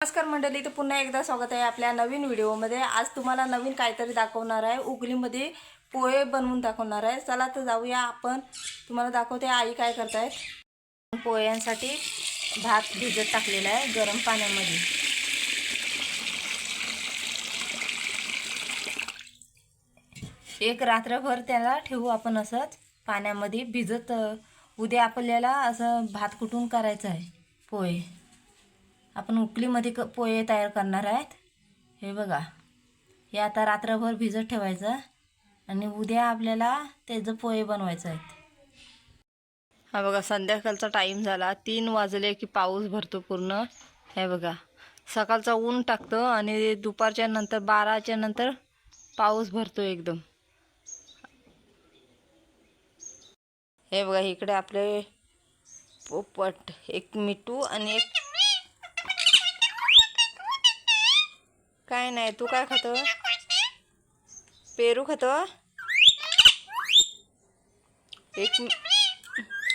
नमस्कार मंडळी तर पुन्हा एकदा स्वागत आहे आपल्या नवीन व्हिडिओमध्ये. आज तुम्हाला नवीन काहीतरी दाखवणार आहे. उगलीमध्ये पोहे बनवून दाखवणार आहे. चला तर जाऊया आपण. तुम्हाला दाखवते आई काय करतायत. पोह्यांसाठी भात भिजत टाकलेला आहे गरम पाण्यामध्ये. एक रात्रभर त्याला ठेवू आपण असंच. पाण्यामध्ये भिजत उद्या आपल्याला असं भात कुटून करायचं आहे? पोहे. आपण उकलीमध्ये क पोहे तयार करणार आहेत. हे बघा. हे आता रात्रभर भिजत ठेवायचं आणि उद्या आपल्याला त्याचं पोहे बनवायचं आहेत. हा बघा संध्याकाळचा टाईम झाला. तीन वाजले की पाऊस भरतो पूर्ण. हे बघा. सकाळचा ऊन टाकतं आणि दुपारच्या नंतर बाराच्या नंतर पाऊस भरतो एकदम. हे बघा इकडे आपले पोपट एक मिठू आणि एक काय नाही तू काय खातो? पेरू खातो? एक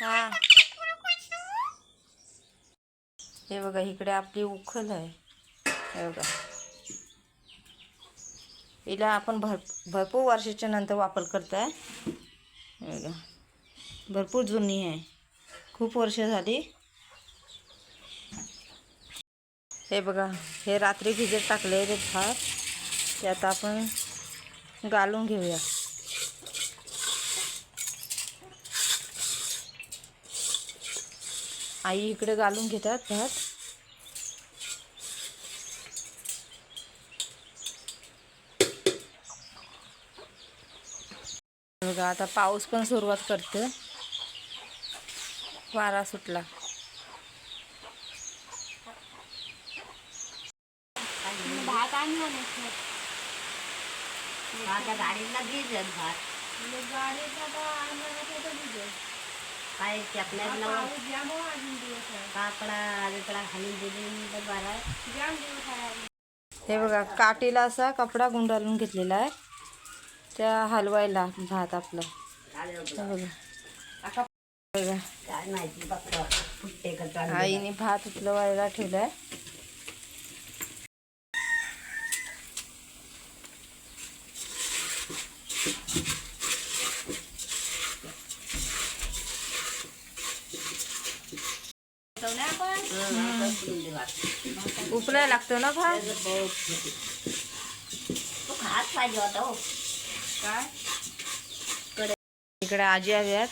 हा. हे बघा इकडे आपली उखल आहे. हे बघा. हिला आपण भर भरपूर वर्षाच्या नंतर वापर करताय. हे बघा. भरपूर जुनी आहे. खूप वर्ष झाली. हे बघा हे रात्री भिजत टाकले ते भात. ते आता आपण घालून घेऊया. आई इकडे घालून घेतात भात. बघा आता पाऊस पण सुरुवात करते वारा सुटला. भात आणला नाही आता गाडीला भिजत भात काय ते आपल्याला काकडा बिकडा घालून दिले बरा हे बघा काठीला असा कपडा गुंडाळून घेतलेला आहे. त्या हलवायला भात आपला. बघा. आईने भात उचलवायला ठेवलाय. हं, उकडून दे भात. उपलाय लागतो ना भात खात पाहिजे होता हो. इकडे आजी आल्यात.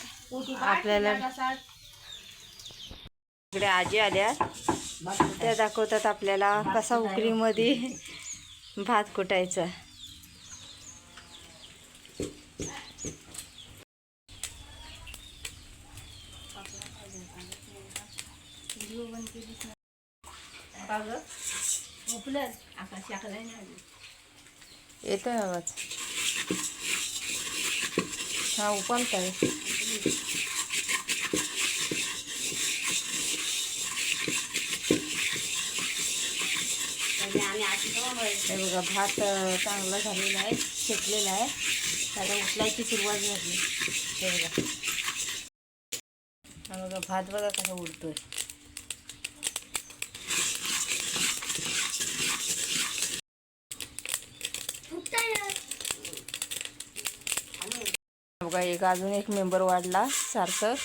आपल्याला इकडे आजी आल्यात. त्या दाखवतात आपल्याला कसा उकळीमध्ये भात कुटायचा. येतोय आवाज. हा उपलत आहे. जाऊन हे बघा भात चांगला झालेला आहे शेकलेला आहे. आता उचलायची सुरुवात झाली. हे बघा. हा बघा भात बघा कसा उडतोय. बघा एक अजून एक मेंबर वाढला सार्थक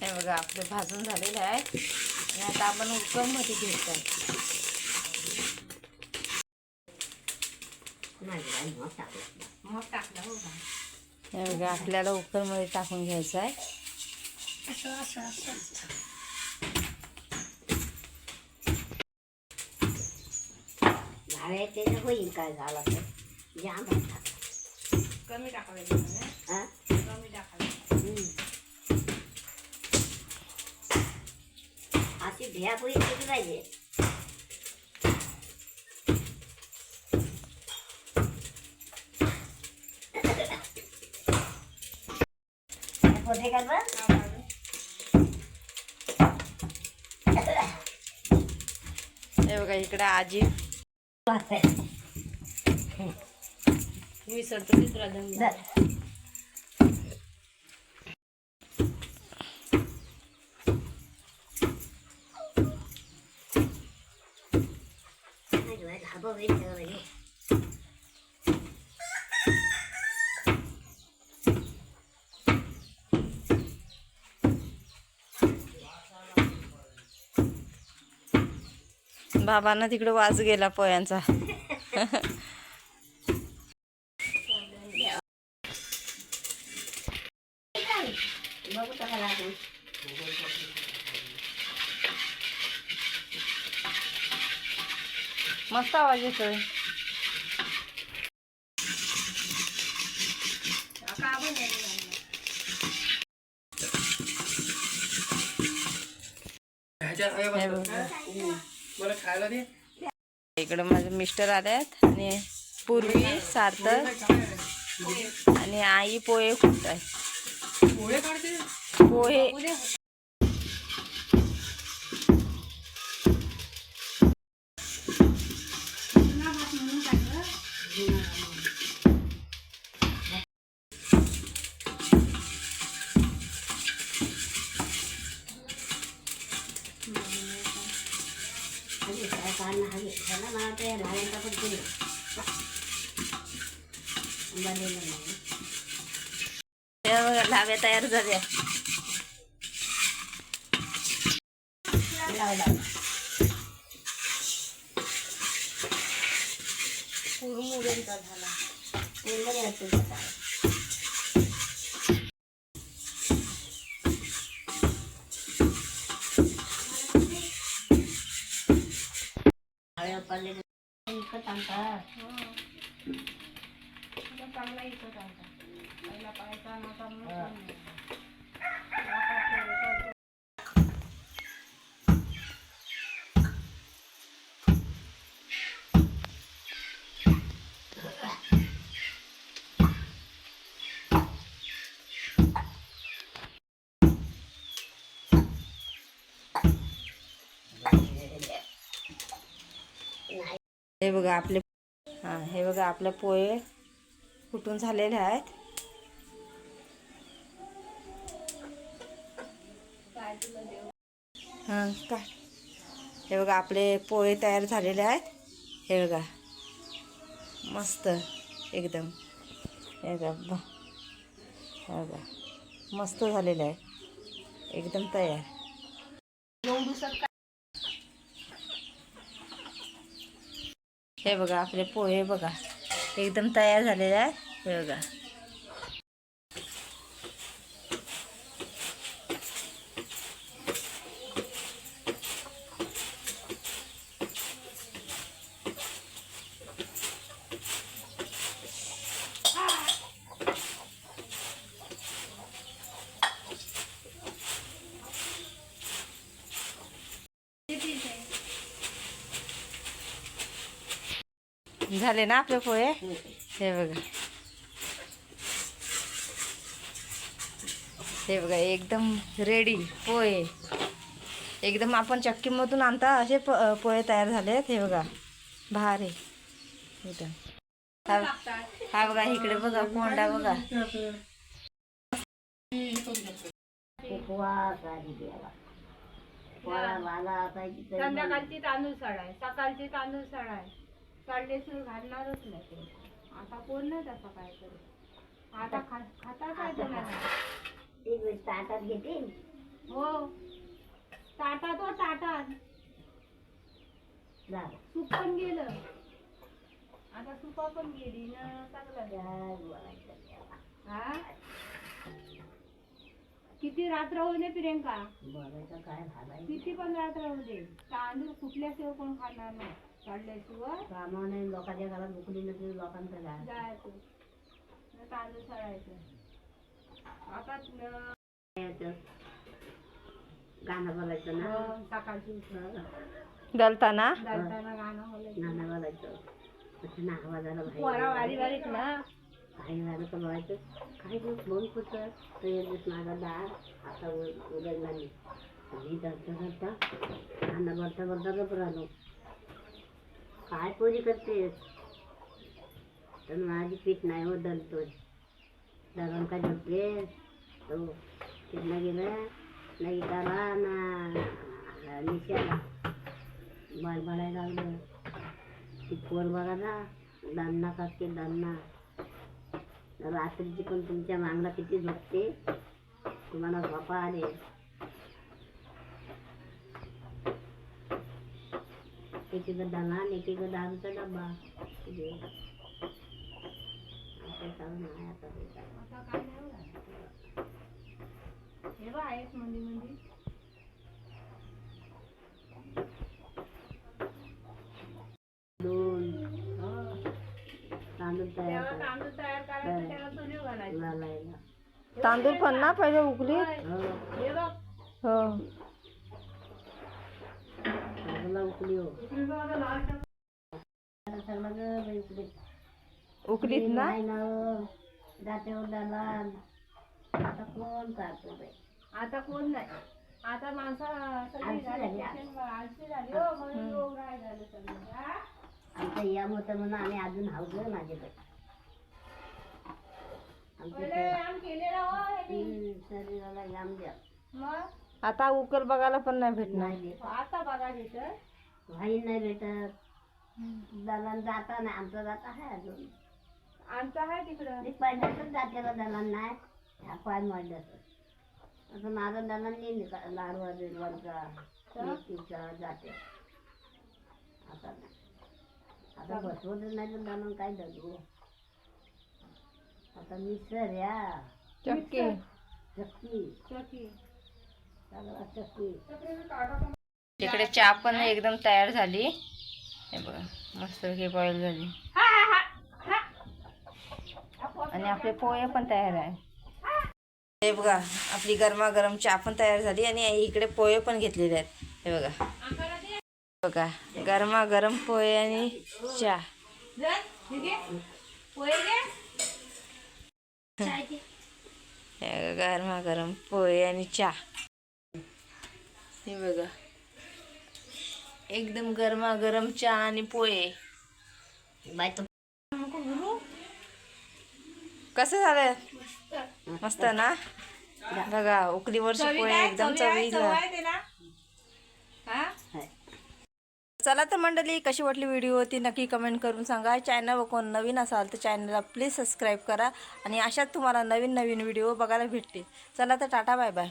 हे बघा आपलं भाजून झालेलं आहे. आणि आता आपण उकळमध्ये घेत मग टाकलं मग टाकला हो हे बघा आपल्याला उकळमध्ये टाकून घ्यायचं आहे असं असं असं झाले ते होईल काय झालं तर जाम. कमी टाकायचं हा? कमी हम्म. अशी भियापुरी केली पाहिजे पोटे कर बरं. बघा इकडे आजी. विसरतो मी तुला बाबांना तिकडे वाज गेला पोयांचा मस्त आवाज येतोय. हे बघा. मला खायला दे. इकडे माझे मिस्टर आले आहेत आणि पूर्वी सार्थक आणि आई पोहे खूप आहे. पोहे ते भाड्यांचा पण पुढे बनलेलं नाही. हे बघा, लाव्या तयार झाल्या. लाव लाव. कुरमुऱ्यांचा झाला. पूर्ण यायचं ಅಂತ ಸಂಬಳ ಇತ್ತು ಅಂತ ಎಲ್ಲ ಪಾಯಸ ಮಾತಾಡ हे बघा आपले हां हे बघा आपले पोहे कुठून झालेले आहेत. हां काय हे बघा आपले पोहे तयार झालेले आहेत. हे बघा. मस्त एकदम. हे बघा हे बघा. मस्त झालेलं आहे एकदम तयार. हे बघा आपले पोहे बघा. एकदम तयार झालेले आहे हे बघा. झाले ना आपले पोहे? हे बघा. हे बघा एकदम रेडी पोहे. एकदम आपण चक्कीमधून आणता असे प पोहे तयार झालेत. हे बघा भारी. एकदम हा बघा इकडे बघा कोंडा बघा. संध्याकाळची तांदूळ साड आहे सकाळची तांदूळ साड साडेसूर घालणारच नाही ते. आता कोण नाही तसं काय करत आता खा खाता काय तुम्हाला? एक वेळ ताटात घेते. हो. ताटात हो ताटात. जा. सूप पण गेलं. आता सुपा पण गेली ना चांगलं काय बोलायचं देवा. हा किती रात्र होऊ दे प्रियंका. बोलायचं काय घालायचं किती पण रात्र होऊ दे. तांदूळ कुठल्याशिवाय कोण खाणार नाही. काढल्याशिवाय कामाने लोकांच्या घरात उकली नसली लोकांचं काय जायचं न तांदूळ सळायचं आता न- यायचं. गाणं बोलायचं ना? अं, सकाळची उठलं. दलताना? जाताना गाणं बोलायचं. गाणं बोलायचं. असं ना आवाजाला पोरा वारी वारीत ना. काही झालं तर बोलायचं. काही दिवस मन पुसत तर एक दिवस माझा दार आता उघडला नाही मी धरता धरता गाणं गप राहिलो. काय पोरी करतेस? तर माझी पीठ नाही हो दलतो दलून काय झोपते तो तिथनं गेलं नाही इटाला ना निशाला बडबडायला लागलं. ती पोर बघा ना दान्ना कापते दान्ना रात्रीची पण तुमच्या मागला किती झोपते? तुम्हाला झोपा आले. एकीकडं दलान एकीकडं दारूचा डब्बा होणार. हे बघ आहेत मंदी मंदी दोन. तांदूळ तयार तांदूळ तयार करायचं त्याला चुलीवर घालायचं. घालायला. तांदूळ पण ना पहिले उकली बघ. हो चांगला उकली हो आता सगळं ग बाई उकली उकलीत ना? हो. हो आता कोण बाई? आता कोण नाही. आता माणसं हो हा? आमचं यम होतं म्हणून आम्ही अजून हावलं माझे बाई. आमच्या हो शरीराला यम द्या. मग? आता उकल बघायला पण नाही भेटणार. नाही आता बघा तिथं. भाई नाही भेटत. दलान जाता नाही आमचं जाता आहे अजून. आमचं आहे तिकडं. पहिल्याच जातेला दलान नाही. ह्या पाय मांडत असं माझं दलान नाही लाडवा बिडवांचा जाते. आता नाही. आता बसवतच नाही तर दलान काय जगू? आता मिसर या. चक्की. चक्की. चक्की. इकडे चहा पण एकदम तयार झाली. हे बघा मस्त हे बॉईल झाली. आणि आपले पोहे पण तयार आहे. हे बघा आपली गरमागरम चहा पण तयार झाली आणि इकडे पोहे पण घेतलेले आहेत. हे बघा. बघा गरमागरम पोहे आणि चहा. हे बघा, गरमागरम पोहे आणि चहा. हे बघा. एकदम गरमागरम चहा आणि पोहे. बाय तो. कसं झालं मस्त ना? बघा उकडीवरचे पोहे एकदम चवीला चला तर मंडळी कशी वाटली व्हिडिओ? ती नक्की कमेंट करून सांगा. चॅनल कोण नवीन असाल तर चॅनलला प्लीज सबस्क्राईब करा. आणि अशाच तुम्हाला नवीन नवीन व्हिडिओ बघायला भेटतील. चला तर टाटा बाय बाय